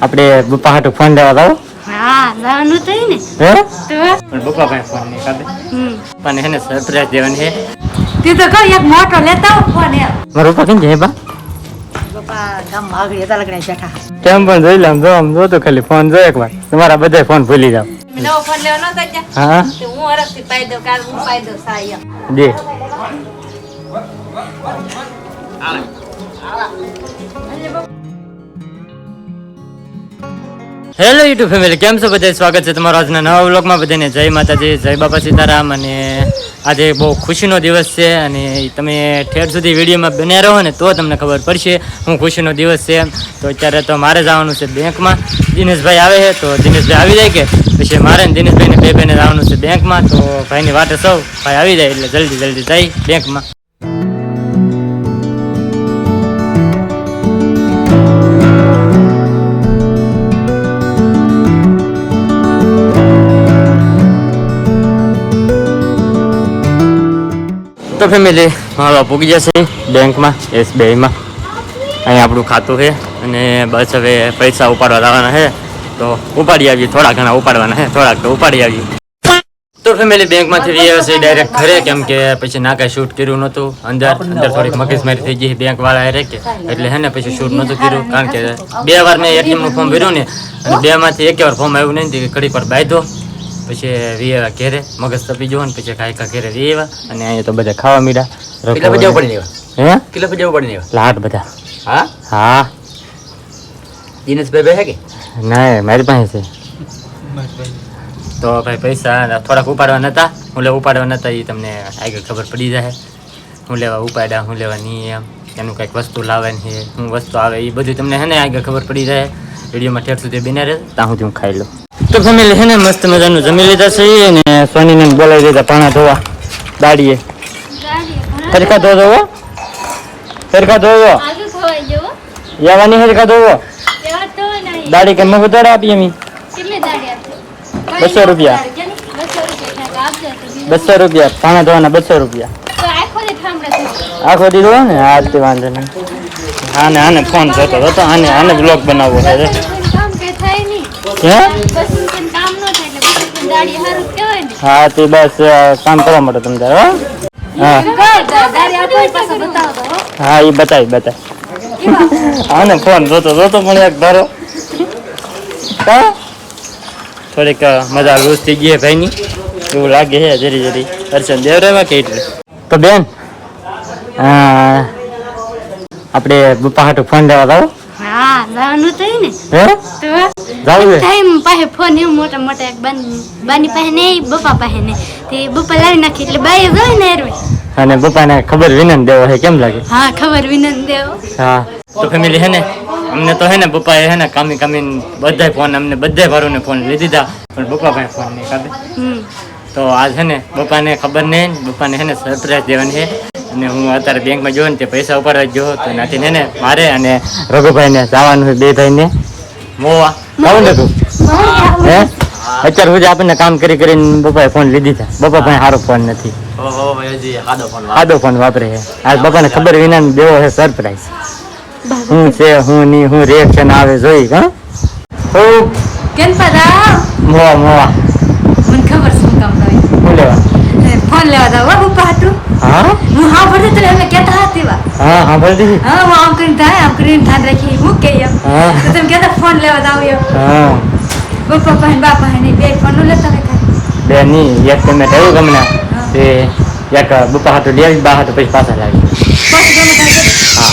આપણે બપ્પા હાટુ ફોન લેવા જાવ હા જવાનું તો ને. હે? પણ બપ્પા ભાઈ ફોન નહીં કાઢે પણ એને સરપ્રાઈઝ દેવાની છે તું તો કહો એક મોટો લેતા આવો ફોન એમ. મારા પપ્પા કેમ જાય બા? પપ્પા ગામમાં આગળ હતા લગડે બેઠા કેમ પણ જોઈ લે જો આમ જો તો ખાલી ફોન જો એકવાર તમારા બધા ફોન ભૂલી જાવ નવો ફોન લેવો નતો ત્યાં? હા? તો હું હરખથી પાઈ દઉં કાલ હું પાઈ દઉં સાઈ એમ દે હેલો યુટ્યુબ ફેમિલી કેમ છો બધા સ્વાગત છે તમારો આજના નવા વ્લોગમાં બધાને જય માતાજી, જય બાપા સીતારામ. અને આજે બહુ ખુશીનો દિવસ છે અને તમે ઠેર સુધી વિડીયોમાં બન્યા રહો ને તો તમને ખબર પડશે હું ખુશીનો દિવસ છે. તો અત્યારે તો મારે જવાનું છે બેંકમાં. દિનેશભાઈ આવે છે, તો દિનેશભાઈ આવી જાય કે? પછી મારે દિનેશભાઈને બે બેને જવાનું છે બેંકમાં. તો ભાઈની વાટે સૌ ભાઈ આવી જાય એટલે જલ્દી જલ્દી જાય બેંકમાં. તો ફેમિલી મારો પૂગી જશે બેંકમાં એસબીઆઈમાં અહીંયા આપણું ખાતું છે અને બસ હવે પૈસા ઉપાડવા લાવવાના છે. તો ઉપાડી આવીએ થોડા ઘણા ઉપાડવાના છે. થોડાક તો ઉપાડી આવીએ તો ફેમિલી બેંકમાંથી વી હશે ડાયરેક્ટ ઘરે કેમ કે પછી ના કાંઈ શૂટ કર્યું નહોતું. અંદર અંદર થોડીક મગજમારી થઈ ગઈ બેંક વાળા રે કે એટલે હે ને પછી શૂટ નહોતું કર્યું કારણ કે બે વાર મેં એટીએમનું ફોર્મ ભર્યું ને અને બે માંથી એક વાર ફોર્મ આવ્યું નહીં ઘડી પર બાંધ્યો. પછી વી ઘેરે મગજ તપી ગયો ને પછી કાંઈ કાંઈ ઘેરે વી અને અહીંયા તો બધા ખાવા મીડા કેટલા બજે પડી લેવા હે? કેટલા બજે પડી લેવા લાટ બધા. હા? હા. દિનેશભાઈ બે કે? ના મારી પાસે છે. તો ભાઈ પૈસા થોડાક ઉપાડવા નતા હું લેવા ઉપાડવા નતા એ તમને આગળ ખબર પડી જાય. હું લેવા ઉપાડ્યા હું લેવા નહીં એમ. એનું કંઈક વસ્તુ લાવવાની છે હું વસ્તુ આવે એ બધું તમને હે ને આગળ ખબર પડી જાય. વિડીયોમાં ઠેર સુધી બિના રહે. ત્યાં સુધી હું ખાઈ લઉં. તો ફેમિલી છે ને મસ્ત મજાનું. જમી લીધા છે અને સોનીને બોલાવી દીધા પાણા ધોવા. દાડીએ સરખા ધો ધોવો સરખા ધોવો યાવાની હરકા ધોવો દાડી કે દાડા આપીએ મી બસો રૂપિયા. બસો રૂપિયા પાણા ધોવાના બસો રૂપિયા. આખો દી દીધો ને? આ તે વાંધો નહીં. આને આને ફોન થતો હતો. આને આને બ્લોગ બનાવવો છે. હે? હા તે બસ કામ કરવા માટે તમે હા. હો? એ બતાય બતાવો હા. આને ફોન જોતો જોતો પણ એક ધારો. થોડીક મજા લૂઝ થઈ ગઈ ભાઈ ભાઈની. એવું લાગે છે જરી જરી અર્ચન દેવરામાં કે એટલે? તો બેન આપણે બપ્પા હાટુ ફોન લેવા જાવ હા જવાનું તો ને. હે? તો જાવું ટાઈમ પાસે ફોન એમ મોટા મોટા એક બાની પાસે નહીં બપ્પા પાસે નહીં. તે બપ્પા લાવી નાખી એટલે બાઈ જોઈ ને એરવે અને પપ્પાને ખબર વિનંત દેવો કેમ લાગે? હા ખબર વિનંત દેવો. હા. તો ફેમિલી હે ને અમને તો હે ને પપ્પાએ હે ને કામી કામી બધાય ફોન અમને બધાય ભારોને ફોન લઈ દીધા પણ પપ્પા પાસે ફોન નહીં કાઢે તો આજ હે ને પપ્પાને ખબર નહીં પપ્પાને હે ને સરપ્રાઈઝ દેવાની છે. અને હું અત્યારે બેંકમાં જોઉં ને તે પૈસા ઉપાડવા જ તો નાથી ને મારે અને રઘુભાઈને જવાનું છે બે ભાઈને મોવા. કહું ને તું? હે? અત્યારે સુધી આપણને કામ કરી કરીને બપાએ ફોન લીધી છે. પપ્પા ભાઈ સારો ફોન નથી. સાદો ફોન વાપરે. છે. આજ બપાને ખબર વિના દેવો છે સરપ્રાઈઝ હું છે હું નહીં હું રિએક્શન આવે જોઈ હા. હું કેમ પદા મોવા મોવા મને ખબર શું કામ કરે હું લેવા ફોન લેવા દો બપ્પા હાટું હા? હું હા ભરતી તો એમને કહેતા હતી વા હા હા બોલ હા હું આમ કરીને થાય આમ કરીને ધ્યાન રાખી મૂકે એમ. તો તમે કહેતા ફોન લેવા દાવ એમ. હા. બપ્પા પાસે ને બાપા બે ફોન લેતા ને ખાલી. બે ની એક પેમેન્ટ આવ્યું ગમના તે એક બપા હાથું લઈ બા હાથું પછી પાછા લાવી હા.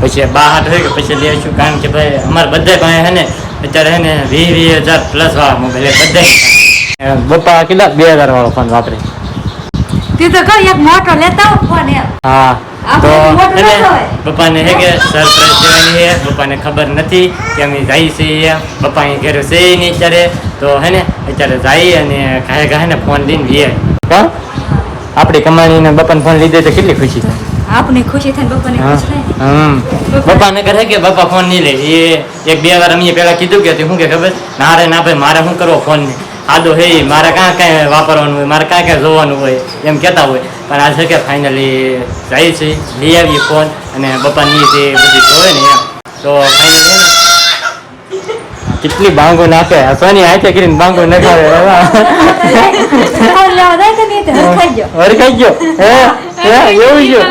પછી બા હાથ હોય કે પછી લેશું કારણ કે ભાઈ અમારે બધા ભાઈ હે ને અત્યારે હે ને વીસ વીસ હજાર પ્લસ વાળા મોબાઈલ બધા બપ્પા કેટલા? બે હજાર વાળો ફોન વાપરે. તે તો કહો એક મોટો લેતા આવો ફોન એમ. હા તો આપણે ને પપ્પાને હે કે સરપ્રાઈઝ દેવાની છે પપ્પાને ખબર નથી કે અમે જાય છીએ પપ્પા ઘેર છે નહીં અત્યારે તો હે ને અત્યારે જાય અને ઘાય ઘાય ને ફોન લઈને વીએ. આપણી કમાણીને બપ્પાને ફોન લીધે તો કેટલી ખુશી થાય? આપને ખુશી થાય ને બપ્પાને હા. ખુશ થાય બપા ને કહે કે પપ્પા ફોન નહીં લે. એ એક બે વાર અમે પેલા કીધું કે શું કે ખબર? ના રે ના ભાઈ મારે શું કરવો ફોન ને આદો હે મારે કાં કાંઈ વાપરવાનું હોય મારે ક્યાં કાંઈ જોવાનું હોય એમ કહેતા હોય. પણ આ છે કે ફાઇનલી જાય છે લઈ આવીએ ફોન અને બપાની જે બધી જોવે ને એમ. તો ફાઇનલી કેટલી બાંગો નાખે. સોની હાથે કરીને બાંગો નખાવે. હરખાઈ ગયો. હે? હે? એવું ગયો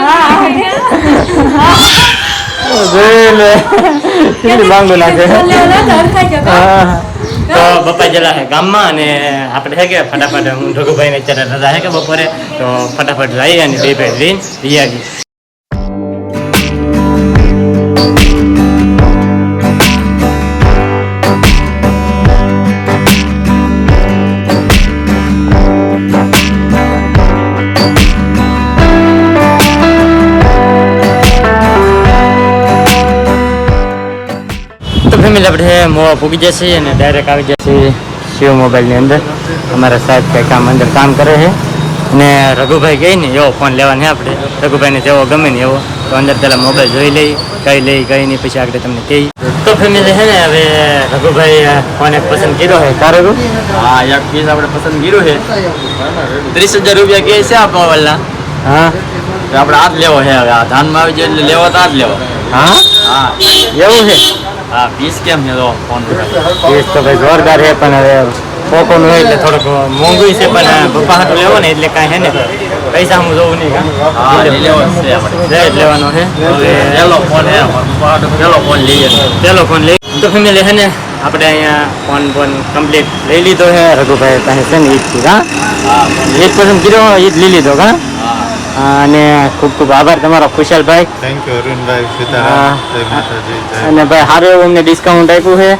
કેટલી બાંગો નાખે. હા. તો બપા જલા હે ગામમાં અને આપણે હે કે ફટાફટ હું ઢોગુભાઈ ને અત્યારે રજા હે કે બપોરે, તો ફટાફટ જઈએ અને બે ભાઈ લઈને જઈ આવીએ આપણે મોવા પૂગી જશે અને ડાયરેક્ટ આવી જશે શિવ મોબાઈલની અંદર. અમારા સાહેબ કંઈ કામ અંદર કામ કરે છે. અને રઘુભાઈ કહે ને એવો ફોન લેવાનો નહીં આપણે. રઘુભાઈને જેવો ગમે ને એવો. તો અંદર પહેલાં મોબાઈલ જોઈ લઈ કઈ લઈ કઈ નહીં પછી આગળ તમને કહી. તો ફેમિલી છે ને હવે રઘુભાઈ ફોન એક પસંદ કર્યો છે. તારો રઘુ હા એક પીસ આપણે પસંદ કર્યું છે. ત્રીસ હજાર રૂપિયા કહે છે આ મોબાઈલના હા? તો આપણે આ જ લેવો છે હવે. આ ધાનમાં આવી જાય એટલે લેવો તો આ જ લેવો. હા? હા. એવું છે? હા પીસ કેમ છે? તો ફોન એ તો ભાઈ જોરદાર છે પણ હવે પોકોનું હોય એટલે થોડુંક મોંઘું છે પણ પપ્પા હાટું લેવો ને એટલે કાંઈ છે ને પૈસા હું જોઉં નહીં હા લેવો છે આપણે. લેવાનો છે. પહેલો ફોન હે પહેલો ફોન લઈએ પેલો ફોન લઈ તો ફેમિલી છે ને આપણે અહીંયા ફોન ફોન કમ્પ્લીટ લઈ લીધો છે. રઘુભાઈ પાસે છે ને ઈદથી હા હા ઈદ પછી કીધો ઈદ લઈ લીધો હા હા અને ખૂબ ખૂબ આભાર તમારો ખુશાલભાઈ. થેન્ક યુ અરુણભાઈ સીતારામ અને ભાઈ સારું એવું અમને ડિસ્કાઉન્ટ આપ્યું છે.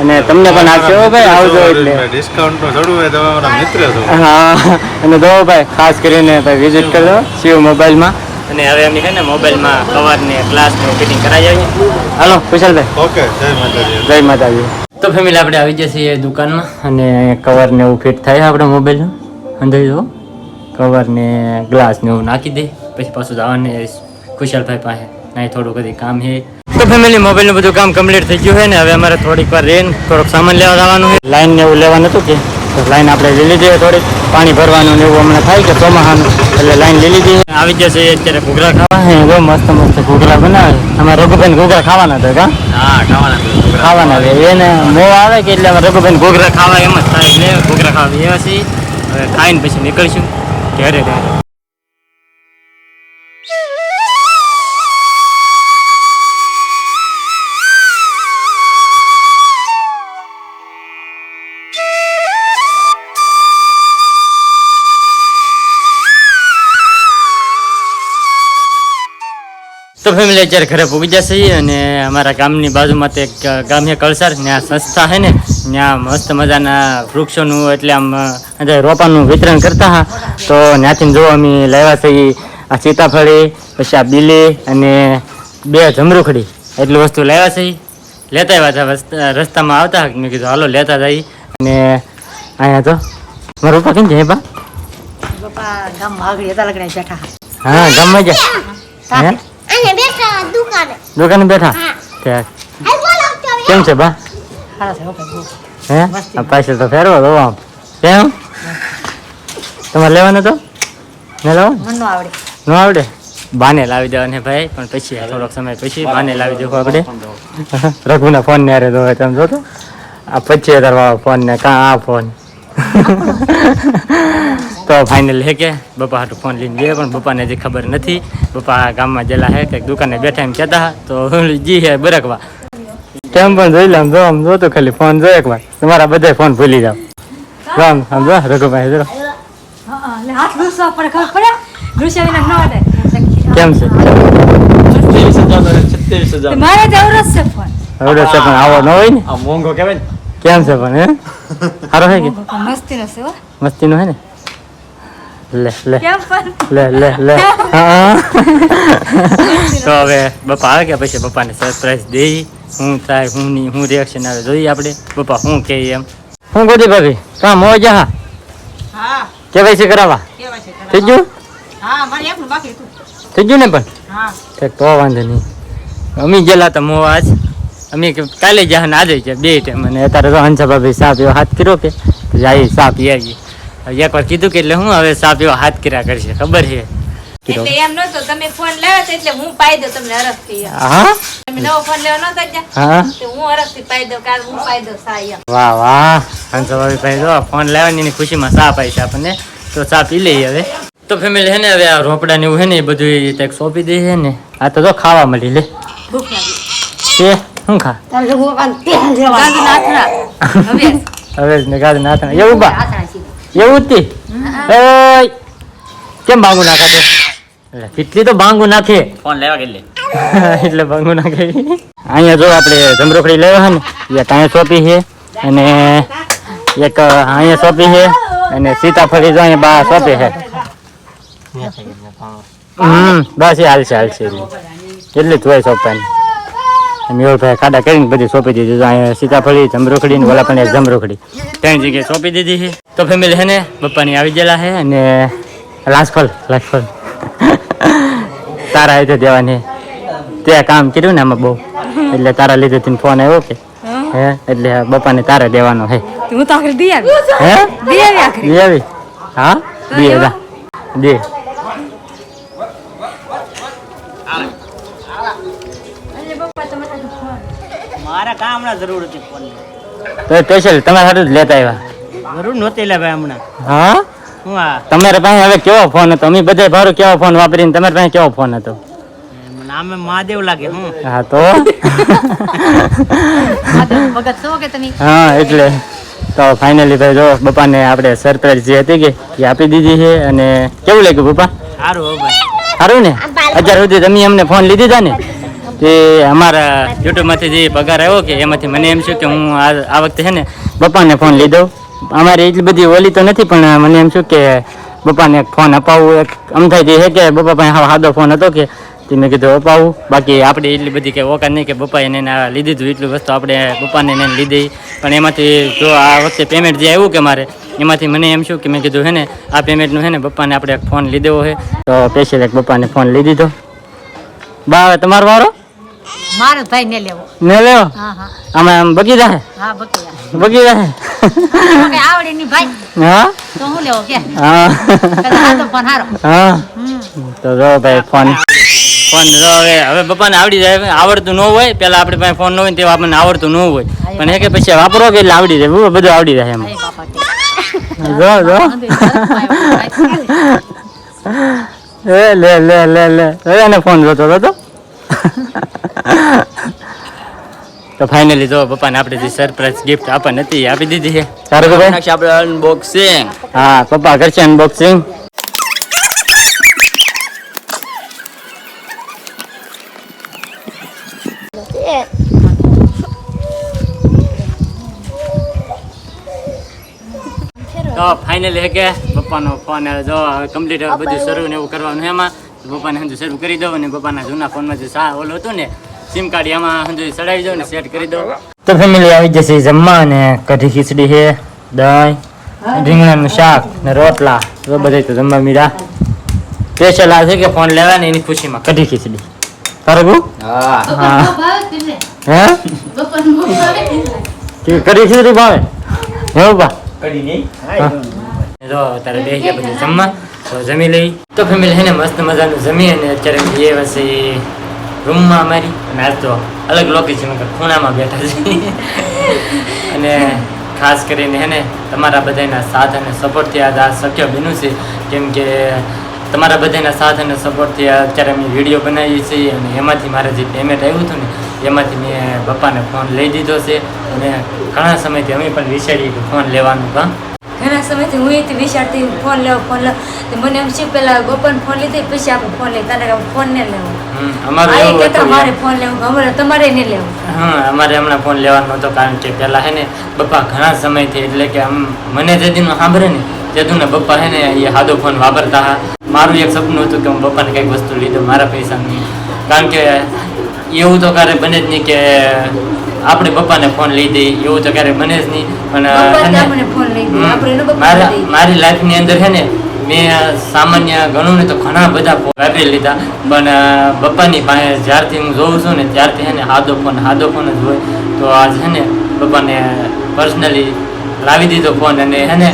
અને તમને પણ આપશે ભાઈ આવજો એટલે. ડિસ્કાઉન્ટ થોડું હોય તમે મારા મિત્ર છો. હા અને દો ભાઈ ખાસ કરીને ભાઈ વિઝિટ કરજો શિવ મોબાઈલમાં. અને હવે એમની છે ને મોબાઈલમાં કવર ને ગ્લાસ ને ફિટિંગ કરાવી આવીએ હાલો કુશલભાઈ ઓકે જય માતાજી. જય માતાજી. તો ફેમિલી આપણે આવી જઈએ છીએ દુકાનમાં. અને કવર ને એવું ફિટ થાય આપણે મોબાઈલનું અંદર જો કવર ને ગ્લાસ ને એવું નાખી દે પછી પાછું જવાનું કુશલભાઈ પાસે. નહીં થોડું કદી કામ છે તો ફેમિલી મોબાઈલનું બધું કામ કમ્પ્લીટ થઈ ગયું છે ને હવે અમારે થોડીક વાર રહીને થોડોક સામાન લેવા જવાનું છે લાઈન ને એવું લેવાનું હતું કે તો લાઈન આપણે લઈ લીધી થોડીક. પાણી ભરવાનું ને એવું હમણાં થાય કે ચોમાસાનું એટલે લાઈન લઈ લીધી આવી ગયા છે અત્યારે ઘૂઘરા ખાવા હે. બહુ મસ્ત મસ્ત ઘૂઘરા બનાવે. અમારે રઘુભાઈ ઘૂઘરા ખાવાના હતા કા? હા ખાવાના ખાવાના છે એને મો આવે કે એટલે અમે રઘુભાઈ ઘૂઘરા ખાવા એમ જ થાય. એટલે ઘૂઘરા ખાવા એવા છીએ. હવે ખાઈને પછી નીકળશું. ઘરે ઘરે તો ફેમિલી અત્યારે ઘરે પૂગી જશે અને અમારા ગામની બાજુમાં તો એક ગામ છે કળસાર. ત્યાં સંસ્થા છે ને ત્યાં મસ્ત મજાના વૃક્ષોનું એટલે આમ રોપાનું વિતરણ કરતા હા. તો ત્યાંથી જો અમે લાવ્યા છે આ સીતાફળી પછી આ બીલી અને બે જમરૂખડી. એટલી વસ્તુ લાવ્યા છે લેતા આવ્યા હતા રસ્તામાં આવતા મેં કીધું હાલો લેતા જઈ અને અહીંયા તો મારા રૂપા કેમ છે બા? પપ્પા હા ગામમાં ગયા? બેઠા દુકાને. દુકાને બેઠા? હા. કેમ છે બા? હો? આ પૈસા તો ફેરવો દો આમ. કેમ? તમારે લેવાનો તો? ને લેવો ન આવડે. ન આવડે? બાને લાવી દેવાને ભાઈ પણ પછી થોડોક સમય પછી બાને લાવી દેવો આપણે. રઘુના ફોન ને અરે દો તમે જોતો? આ પચીસ હજાર ફોન ને કાં આ ફોન તો ફાઇનલ હે કે? બપા હાટું ફોન લઈને ગયા પણ બપાને હજી ખબર નથી. બપા ગામમાં જેલા હે કંઈક દુકાને બેઠા એમ કહેતા હતા. તો જી હે બરકવા. કેમ પણ જોઈ લે જો આમ જો તો ખાલી ફોન જો એકવાર. તમારા બધા ફોન ભૂલી જાવ જો આમ આમ જો રઘુભાઈ જો. હા એટલે હાથ લૂસવા પડે ખબર પડે લૂસ્યા વિના ન આવડે કેમ છે મારે તો છે ફોન આવડે છે પણ? આવો ન હોય ને? મોંઘો કહેવાય કેમ છે પણ હે સારો છે કે? મસ્તીનો છે હો. મસ્તીનો હે ને? લે લે. લે લે લે. હા. તો હવે બપા આવે કે પછી બપાને સરપ્રાઈઝ દઈ. હું થાય હું નહીં હું રિએક્શન આવે. જોઈએ આપણે. બપા શું કે એમ. હું ગોદી ભાભી? કામ હોય હા? હા. કેવાયસી કરાવવા? છે ખરા? થઈ ગયું? હા મારે એકનું બાકી હતું. થઈ ગયું ને પણ? હા. તો વાંધો નહીં. અમે ગયેલા હતા મોવા આજ. અમે કે કાલે જા આજે છે બે ટાઈમ અને અત્યારે તો હંસા ભાભી સાપ એવો હાથ કર્યો કે જાય સાપ આવીએ હવે એકવાર કીધું કે એટલે હું હવે સાપ એવો હાથ કર્યા કરશે ખબર છે? એટલે એમ નતો તમે ફોન લાવ્યા છો એટલે હું પાઈ દઉં તમને હરખથી એમ. હા? તમે નવો ફોન લેવા નતા ગયા? હા? તો હું હરખથી પાઈ દઉં કાલ હું પાઈ દઉં સા વાહ વાહ. હંસભાઈ ભાઈ જો ફોન લેવાની એની ખુશીમાં ચા પાઈ છે આપણને. તો ચા પી લઈએ હવે તો ફેમિલી હે ને હવે આ રોપડા ને એવું હે ને એ બધું કંઈક સોંપી દે છે ને. આ તો જો ખાવા મળી લે. ભૂખ લાગી. તે શું ખા? હવે. હવે જ ને ગાડી નાથ એવું બા એવું જ તી? કેમ બાંગુ નાખા છે? કેટલી તો ભાંગું નાખે. ફોન લેવા ગયેલી. એટલે ભાંગું નાખે. અહીંયા જો આપણે જમરોખડી લેવા હે ને એ ત્યાં સોંપી છે અને એક અહીંયા સોંપી છે અને સીતાફળી જો અહીંયા બા સોંપી છે. હમ બસ એ હાલશે હાલશે એટલે જ હોય સોંપવાની મેળભાઈ ખાડા કરીને બધી સોંપી દીધી. અહીંયા સીતાફળી જમરોખડી ને ઓલા પણ જમરોખડી. ત્રણ જગ્યાએ સોંપી દીધી છે. તો ફેમિલી છે ને પપ્પાની આવી ગયેલા છે અને લાસફળ લાસફળ તારા આવી દેવાની. તે કામ કર્યું ને આમાં બહુ. એટલે તારા લીધે તને ફોન આવ્યો કે હે. એટલે બપ્પાને તારે દેવાનો હે હું તો આખરે દી આવી. હે? દી આવી હા? દે દે. કામ હમણાં જરૂર હતી ફોન તો સ્પેશિયલ તમારા હાટું જ લેતા આવ્યા. જરૂર નહોતી લે ભાઈ હમણાં. હા? હું આ તમારા પાસે હવે કેવો ફોન હતો? અમે બધા ભારું કેવો ફોન વાપરીને તમારે પાસે કેવો ફોન હતો? નામે મહાદેવ લાગે હું. હા તો? ભગત છો કે તમે? હા એટલે. તો ફાઇનલી ભાઈ જો બપાને આપણે સરપ્રાઈઝ જે હતી કે એ આપી દીધી છે અને કેવું લાગ્યું બપા? સારું સારું ને? અત્યાર સુધી તમે અમને ફોન લીધી હતા ને? તે અમારા યુટ્યુબમાંથી જે પગાર આવ્યો કે એમાંથી મને એમ છે કે હું આ વખતે છે ને બપાને ફોન લીધો અમારે એટલી બધી ઓલી તો નથી, પણ મને એમ છું કે બપાને એક ફોન અપાવવું એક અમથાઈ છે કે બપા પાસે સાદો ફોન હતો કે તે મેં કીધું અપાવું. બાકી આપણે એટલી બધી કે ઓકાત નહીં કે બપાએ એને લીધી હતું એટલી વસ્તુ આપણે બપાને એને લીધી પણ એમાંથી જો આ વખતે પેમેન્ટ જે આવ્યું કે મારે, એમાંથી મને એમ શું કે મેં કીધું હે ને, આ પેમેન્ટનું હે ને બપ્પાને આપણે એક ફોન લીધો છે. તો સ્પેશિયલ એક બપ્પાને ફોન લીધી તો બા તમારો વારો? મારો ભાઈ ને લેવો. ને લેવો? હા હા. અમે આમ બગી જાય? હા બકરા બગી જાય? કે આવડે ની ભાઈ. હા? તો હું લેવો કે? હા. તો ફોન હારો. હા. તો જો ભાઈ ફોન. ફોન જો હવે હવે બપ્પાને આવડી જાય આવડતું ન હોય પેલા આપણે પાસે ફોન ન હોય તેવા આપણને આવડતું ન હોય. પણ એ કે પછી વાપરો કે એટલે આવડી જાય બધું આવડી જાય એમ. જો જો. એ લે લે લે લે. એને ફોન જોતો હતો તો ફાઇનલી જો પપ્પાને આપણે જે સરપ્રાઈઝ ગિફ્ટ આપણને હતી આપી દીધી છે. સારું ભાઈ નાખશે આપણે અનબોક્સિંગ હા પપ્પા કરશે અનબોક્સિંગ તો ફાઇનલી હે કે પપ્પાનો ફોન જો કમ્પ્લીટ બધું શરૂ ને એવું કરવાનું એમાં. તો પપ્પાને હંજુ શરૂ કરી દઉં અને ગોપાના જૂના ફોનમાં જે સા ઓલો હતું ને સિમ કાર્ડ એમાં હંજુ ચડાવી દઉં ને સેટ કરી દઉં. તો ફેમિલી આવી જશે જમવા અને કઢી ખીચડી છે દહીં રીંગણાનું શાક ને રોટલા તો બધા તો જમવા મીરા. સ્પેશિયલ આ છે કે ફોન લેવાની એની ખુશીમાં કઢી ખીચડી. બરાબર હા. હા? હે કઢી ખીચડી ભાવે? હે બા કઢી નહીં. જો તારે બે ગયા પછી જમવા. તો જમી લઈ. તો ફેમિલી ને મસ્ત મજાનું જમી અને અત્યારે જઈએ પછી રૂમમાં અમારી. અને આજ તો અલગ લોકેશન ખૂણામાં બેઠા છે. અને ખાસ કરીને હે ને તમારા બધાના સાથ અને સપોર્ટથી આજ આ શક્ય બન્યું છે. કેમ કે તમારા બધાના સાથ અને સપોર્ટથી અત્યારે અમે વીડિયો બનાવીએ છીએ અને એમાંથી મારે જે પેમેન્ટ આવ્યું હતું ને, એમાંથી મેં પપ્પાને ફોન લઈ દીધો છે. અને ઘણા સમયથી અમે પણ વિચારીએ કે ફોન લેવાનું કામ ઘણા સમયથી હું એથી વિચારતી ફોન લેવો ફોન લેવો. તો મને એમ છે પેલા ગોપન ફોન લીધી પછી આપણે ફોન લઈ તારે ફોન ને લેવો. અમારે કહેતા હતું મારે ફોન લેવો અમારે તમારે નહીં લેવો. હા અમારે હમણાં ફોન લેવાનો હતો કારણ કે પહેલાં હે ને બપ્પા ઘણા સમયથી એટલે કે આમ મને જે દીનું સાંભળે ને તે ને પપ્પા હે ને એ સાદો ફોન વાપરતા હા મારું એક સપનું હતું કે હું બપ્પાને કંઈક વસ્તુ લીધો મારા પૈસાની. કારણ કે એવું તો ક્યારે બને જ નહીં કે આપણે પપ્પાને ફોન લઈ દઈ એવું તો ક્યારે બને જ નહીં. પણ મારા લાઈફની અંદર છે ને મેં સામાન્ય ગણું ને તો ઘણા બધા ફોન વાપરી લીધા. પણ પપ્પાની પાસે જ્યારથી હું જોઉં છું ને ત્યારથી છે ને હાદો ફોન હાદો ફોન જ હોય. તો આજ છે ને પપ્પાને પર્સનલી લાવી દીધો ફોન અને છે ને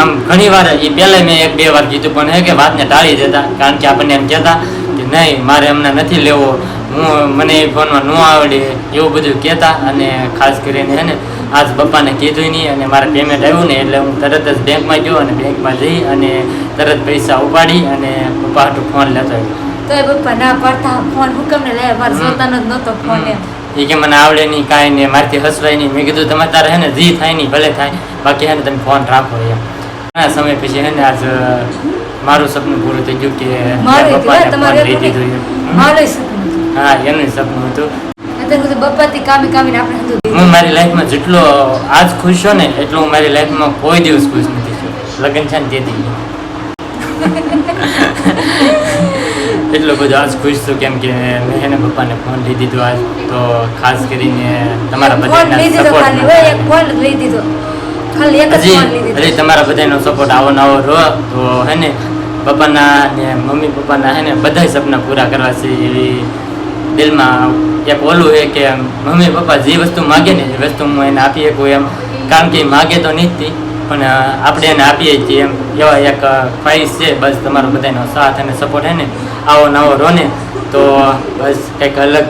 આમ ઘણી વાર એ પહેલાં મેં એક બે વાર કીધું પણ હે કે વાતને ટાળી દેતા. કારણ કે આપણને એમ કહેતા કે નહીં મારે એમને નથી લેવો. હું મને એ ફોનમાં ન આવડે એવું બધું કહેતા અને ખાસ કરીને હે ને આજ પપ્પાને કીધું નહીં અને મારે પેમેન્ટ આવ્યું ને એટલે હું તરત જ બેંકમાં ગયો અને બેંકમાં જઈ અને તરત પૈસા ઉપાડી અને પપ્પા હાટું ફોન લેતો તો એ પપ્પા ના પડતા ફોન હુકમ ને લે મારે હમ. જ નહોતો ફોન એ કે મને આવડે નહીં કાંઈ નહીં મારથી હસવાય નહીં. મેં કીધું તમે તારે હે ને જી થાય નહીં ભલે થાય. બાકી હે ને તમે ફોન રાખો એમ. ઘણા સમય પછી હે ને આજ મારું સપનું પૂરું થઈ ગયું કે પપ્પાને તમારે ફોન લઈ દીધું મારું સપનું. હા સપનું હતું. અત્યારે બધું બપ્પાથી કામી કામીને આપણે હંધું હું મારી લાઈફમાં જેટલો આજ ખુશ છો ને એટલો હું મારી લાઈફમાં કોઈ દિવસ ખુશ નથી છું. લગ્ન છે ને તેથી એટલો બધો આજ ખુશ છું કેમ કે મેં એને પપ્પાને ફોન લઈ દીધો આજ. તો ખાસ કરીને તમારા બધાના ફોન લઈ દીધો હજી તમારા બધાનો સપોર્ટ આવો નવો રહો તો હે ને પપ્પાના ને મમ્મી પપ્પાના હે ને બધા સપના પૂરા કરવા છે એવી દિલમાં એક ઓલું છે કે મમ્મી પપ્પા જે વસ્તુ માગે ને એ વસ્તુ હું એને આપી શકું એમ. કારણ કે એ માગે તો નહીં જ તે, પણ અ, આપણે એને આપીએ જ છીએ એમ. એવા એક ખ્વાહિશ છે બસ તમારો બધાનો સાથ અને સપોર્ટ હે ને આવો નવો રહો ને તો બસ કંઈક અલગ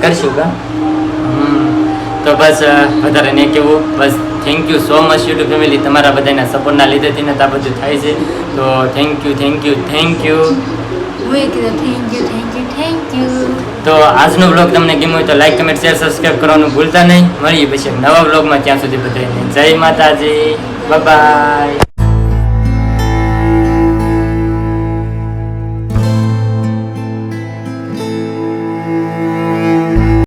કરશું કા? હમ. તો બસ અ, વધારે નહીં કેવું બસ thank you so much YouTube family તમારા બધાના સપોર્ટના લીધેથી ને તો આ બધું થાય છે. તો thank you thank you thank you હું એ કીધું thank you thank you thank you તો આજનો બ્લોગ તમને ગમ્યો હોય તો લાઈક કમેન્ટ શેર સબસ્ક્રાઈબ કરવાનું ભૂલતા નહીં. મળીએ પછી નવા બ્લોગમાં ત્યાં સુધી બધાને જય માતાજી. બાય